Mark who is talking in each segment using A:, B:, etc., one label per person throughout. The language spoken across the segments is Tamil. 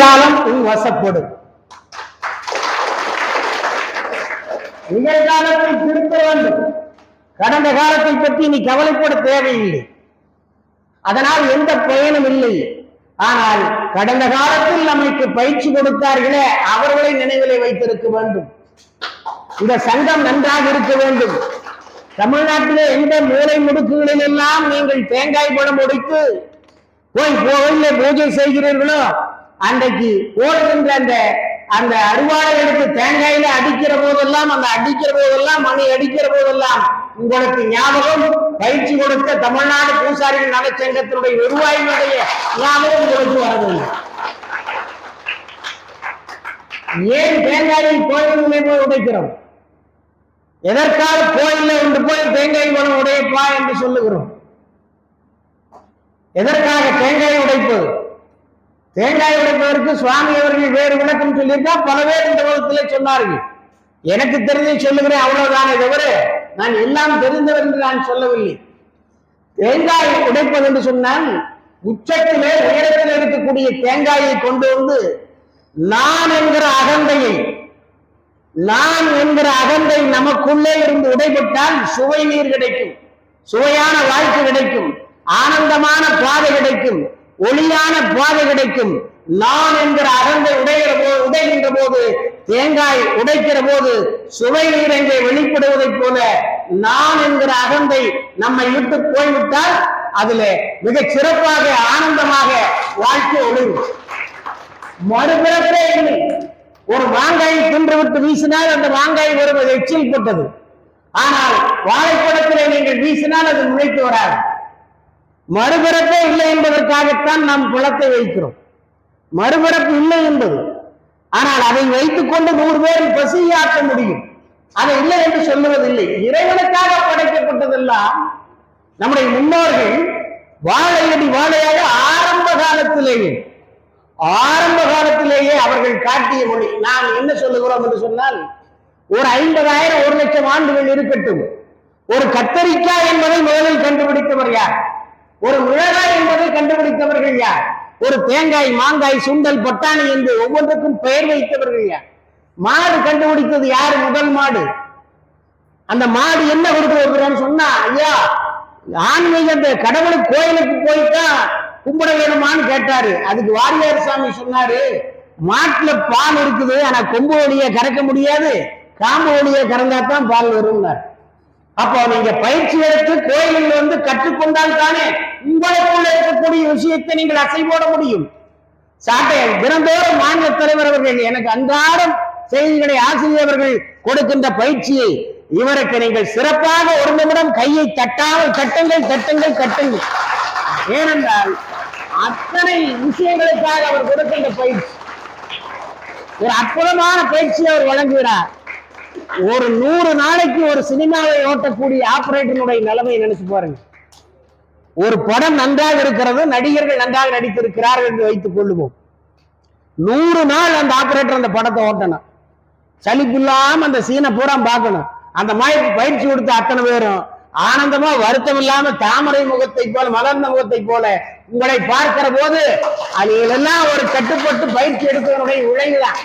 A: நிகழ்காலம் உன் வசப்படும் நிகழ்காலத்தை திருத்த வேண்டும். கடந்த காலத்தை பற்றி நீ கவலைப்பட தேவையில்லை. அதனால் எந்த பயனும் இல்லை. ஆனால் கடந்த காலத்தில் நமக்கு பயிற்சி கொடுத்தார்களே அவர்களை நினைவிலை வைத்திருக்க வேண்டும். இந்த சங்கம் நன்றாக இருக்க வேண்டும். தமிழ்நாட்டிலே எந்த மூளை முடுக்குகளில் எல்லாம் நீங்கள் தேங்காய் பழம் உடைத்து போய் கோவிலே பூஜை செய்கிறீர்களோ அன்றைக்கு ஓடுகின்ற அந்த அந்த அருவாளை எடுத்து தேங்காயில அடிக்கிற போதெல்லாம் அந்த அடிக்கிற போதெல்லாம் மணி அடிக்கிற போதெல்லாம் உங்களுக்கு ஞாபகம்? பயிற்சி கொடுத்த தமிழ்நாடு பூசாரிகள் நலச்சங்கத்தினுடைய நிர்வாகிகளுடைய ஞாபகம் உங்களுக்கு வரவில்லை. ஏன் தேங்காயை கோயிலிலே போய் உடைக்கிறோம்? எதற்காக கோயில்ல ஒன்று போய் தேங்காய் பழம் உடையப்பா என்று சொல்லுகிறோம்? எதற்காக தேங்காய் உடைப்பது? தேங்காய் உடைப்பதற்கு சுவாமி அவர்கள் வேறு விளக்கம் சொல்லியிருக்கா? பல பேர் இந்த உலகத்திலே சொன்னார்கள். எனக்கு தெரிஞ்சு சொல்லுகிறேன் அவ்வளவுதானே தவிர நான் எல்லாம் தெரிந்தவர் என்று நான் சொல்லவில்லை. தேங்காய் உடைப்பது என்று சொன்னால் உச்சத்திலே உயரத்தில் இருக்கக்கூடிய தேங்காயை கொண்டு வந்து நான் என்கிற அகந்தையை நான் என்கிற அகந்தை நமக்குள்ளே இருந்து உடைபட்டால் சுவை நீர் கிடைக்கும். சுவையான வாழ்க்கை கிடைக்கும். ஆனந்தமான பாதை கிடைக்கும். ஒளியான பாதை கிடைக்கும். நான் என்கிற அகந்தை உடைகிற போது உடைகின்ற போது தேங்காய் உடைக்கிற போது சுவை நீரங்கை வெளிப்படுவதைப் போல நான் என்கிற அகந்தை நம்மை விட்டு போய்விட்டால் அதுல மிகச் சிறப்பாக ஆனந்தமாக வாழ்க்கை ஒளிரும். மறுபிறப்பே இல்லை. ஒரு மாங்காயை தின்று விட்டு வீசினால் அந்த மாங்காய் வருவது எச்சில் போட்டது. ஆனால் வாழைப்படத்திலே நீங்கள் வீசினால் அது முளைத்து வராது. மறுபிறப்பே இல்லை என்பதற்காகத்தான் நாம் குளத்தை வைக்கிறோம். மறுபிறப்பு இல்லை என்பது. ஆனால் அதை வைத்துக் கொண்டு நூறு பேர் பசியாக்க முடியும். அதை இல்லை என்று சொல்லுவதில்லை. இறைவனுக்காக படைக்கப்பட்டதெல்லாம் நம்முடைய முன்னோர்கள் வாழையடி வாழையாக ஆரம்ப காலத்திலேயே ஆரம்ப காலத்திலேயே அவர்கள் காட்டிய மொழி. நாம் என்ன சொல்லுகிறோம் என்று சொன்னால் ஒரு ஐம்பதாயிரம் ஒரு லட்சம் ஆண்டுகள் இருக்கட்டும். ஒரு கத்தரிக்காய் என்பதை முதலில் கண்டுபிடித்தவர் யார்? ஒரு மிளகாய் என்பதை கண்டுபிடித்தவர்கள் யார்? ஒரு தேங்காய் மாங்காய் சுண்டல் பட்டாணி என்று ஒவ்வொன்றுக்கும் பெயர் வைத்தவர்கள் யார்? மாடு கண்டுபிடித்தது யார்? முதல் மாடு. அந்த மாடு என்ன கொடுக்க சொன்னா ஐயா ஆன்மீக அந்த கடவுளுக்கு கோயிலுக்கு போயிட்டான் கும்பிட வேணுமான்னு கேட்டாரு. அதுக்கு வாரியார் சாமி சொன்னாரு மாட்டுல பால் இருக்குது ஆனா கொம்பு வழிய கறக்க முடியாது. காம்பு வழிய கறந்தாதான் பால் வரும்னாரு. அப்போ நீங்க பயிற்சி எடுத்து கோயிலில் வந்து கற்றுக்கொண்டால் தானே உங்களுக்குள்ள இருக்கக்கூடிய விஷயத்தை நீங்கள் அசை போட முடியும். சாட்டை தினந்தோறும் மாநில தலைவர் அவர்கள் எனக்கு அன்றாடம் செய்திகளை ஆசிரியர்கள் கொடுக்கின்ற பயிற்சியை இவருக்கு நீங்கள் சிறப்பாக ஒரு நிமிடம் கையை தட்டாமல் தட்டுங்கள் தட்டுங்கள் தட்டுங்கள். ஏனென்றால் அத்தனை விஷயங்களுக்காக அவர் கொடுக்கின்ற பயிற்சி. ஒரு அற்புதமான பயிற்சி அவர் வழங்குகிறார். ஒரு நூறு நாளைக்கு ஒரு சினிமாவை ஓட்டக்கூடிய ஆபரேட்டருடைய நிலைமை நினைச்சு பாருங்க. ஒரு படம் நன்றாக இருக்கிறது நடிகர்கள் நன்றாக நடித்திருக்கிறார்கள் என்று வைத்துக் கொள்ளுவோம். நூறு நாள் அந்த ஆபரேட்டர் அந்த படத்தை ஓட்டணும். சலிப்பில்லாம அந்த சீனை பூரா பார்க்கணும். அந்த மாதிரி பயிற்சி கொடுத்த அத்தனை பேரும் ஆனந்தமா வருத்தம் இல்லாம தாமரை முகத்தை போல மலர்ந்த முகத்தை போல உங்களை பார்க்கிற போது அவைகளெல்லாம் ஒரு கட்டுப்பட்டு பயிற்சி எடுத்தவனுடைய விளைவுதான்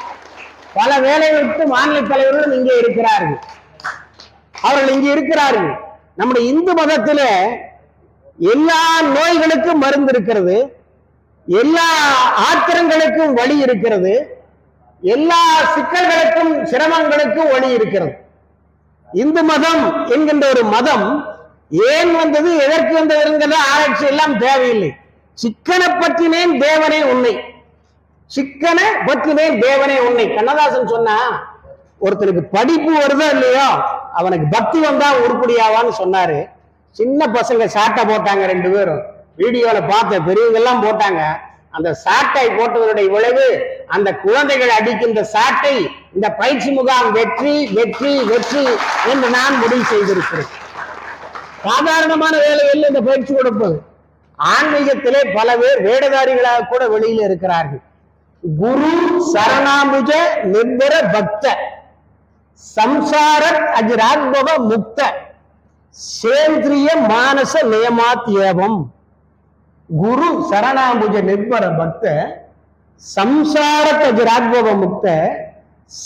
A: பல வேலை விட்டு மாநில தலைவர்கள் இங்கே இருக்கிறார்கள். அவர்கள் இங்கே இருக்கிறார்கள். நம்முடைய இந்து மதத்துல எல்லா நோய்களுக்கும் மருந்து இருக்கிறது. எல்லா ஆத்திரங்களுக்கும் வழி இருக்கிறது. எல்லா சிக்கல்களுக்கும் சிரமங்களுக்கும் வழி இருக்கிறது. இந்து மதம் என்கின்ற ஒரு மதம் ஏன் வந்தது எதற்கு வந்தது என்கிற ஆராய்ச்சி எல்லாம் தேவையில்லை. சிக்கனை பற்றினேன் தேவனே உண்மை சிக்கன பற்றினேன் தேவனே உன்னை. கண்ணதாசன் சொன்னா ஒருத்தனுக்கு படிப்பு வருதோ இல்லையோ அவனுக்கு பக்தி வந்தா உருப்படியாவான்னு சொன்னாரு. சின்ன பசங்க சாட்டை போட்டாங்க ரெண்டு பேரும். வீடியோல பார்த்த பெரியவங்க எல்லாம் போட்டாங்க. அந்த சாட்டை போட்டவருடைய விளைவு அந்த குழந்தைகள் அடிக்கின்ற சாட்டை இந்த பயிற்சி முகாம் வெற்றி வெற்றி வெற்றி என்று நான் முடிவு செய்திருக்கிறேன். சாதாரணமான வேலை இந்த பயிற்சி கொடுப்பது. ஆன்மீகத்திலே பல பேர் வேடதாரிகளாக கூட வெளியில இருக்கிறார்கள். குரு சரணாமுஜ நிர்பர பக்த. சம்சார அஜராத்பவ முக்த. சேந்திரிய மானச நியமாத் ஏவம். குரு சரணாம்புஜ நிர்பர பக்த. சம்சார தஜராத்பவ முக்த.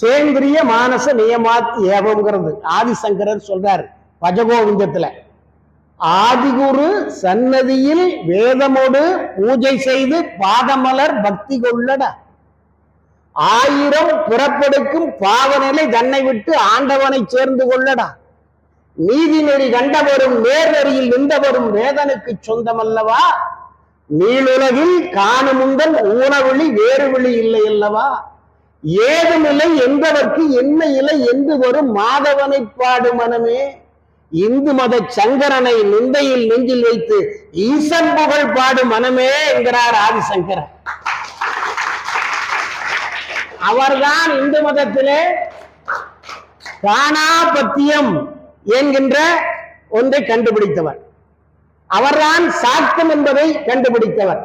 A: சேந்திரிய மானச நியமாத் ஏவம்ங்கிறது. ஆதிசங்கரர் சொல்றார் பஜகோவிந்தத்துல. ஆதிகுரு சன்னதியில் வேதமோடு பூஜை செய்து பாதமலர் பக்தி கொள்ளடா. ஆயிரம் புறப்படுக்கும் பாவநிலை தன்னை விட்டு ஆண்டவனை சேர்ந்து கொள்ளடா. நீதி நெறி கண்டவரும் நேர்நெறியில் நின்றவரும் வேதனுக்கு சொந்தமல்லவா? நீளுலகில் காணுமுந்தன் ஊனவெளி வேறு வழி இல்லை அல்லவா? ஏதுமில்லை என்பதற்கு என்ன இலை என்று வரும் மாதவனை பாடு மனமே. இந்து மத சங்கரனை நிந்தையில் நெஞ்சில் வைத்து ஈசன் புகழ் பாடு மனமே என்கிறார் ஆதிசங்கரன். அவர்தான் இந்து மதத்திலே காணாபத்தியம் என்கின்ற ஒன்றை கண்டுபிடித்தவர். அவர்தான் சாத்தம் என்பதை கண்டுபிடித்தவர்.